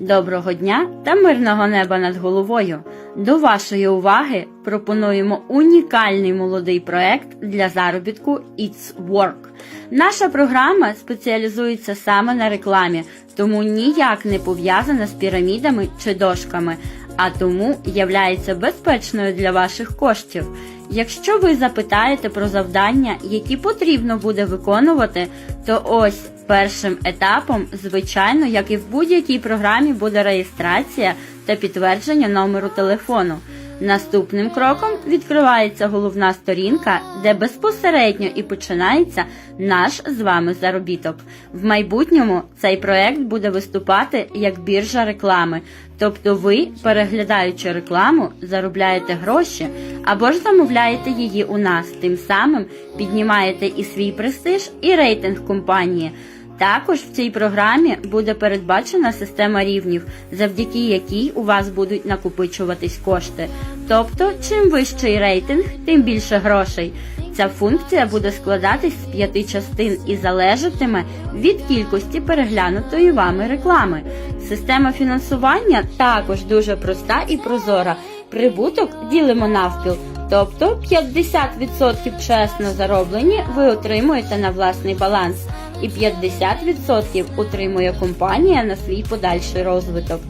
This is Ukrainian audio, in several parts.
Доброго дня та мирного неба над головою. До вашої уваги пропонуємо унікальний молодий проект для заробітку It's Work. Наша програма спеціалізується саме на рекламі, тому ніяк не пов'язана з пірамідами чи дошками, а тому являється безпечною для ваших коштів. Якщо ви запитаєте про завдання, які потрібно буде виконувати, то ось першим етапом, звичайно, як і в будь-якій програмі, буде реєстрація та підтвердження номеру телефону. Наступним кроком відкривається головна сторінка, де безпосередньо і починається наш з вами заробіток. В майбутньому цей проект буде виступати як біржа реклами, тобто ви, переглядаючи рекламу, заробляєте гроші або ж замовляєте її у нас, тим самим піднімаєте і свій престиж, і рейтинг компанії. Також в цій програмі буде передбачена система рівнів, завдяки якій у вас будуть накопичуватись кошти. Тобто, чим вищий рейтинг, тим більше грошей. Ця функція буде складатись з п'яти частин і залежатиме від кількості переглянутої вами реклами. Система фінансування також дуже проста і прозора. Прибуток ділимо навпіл, тобто 50% чесно зароблені ви отримуєте на власний баланс, і 50% отримує компанія на свій подальший розвиток.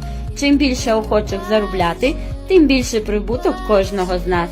Чим більше охочих заробляти, тим більше прибуток кожного з нас.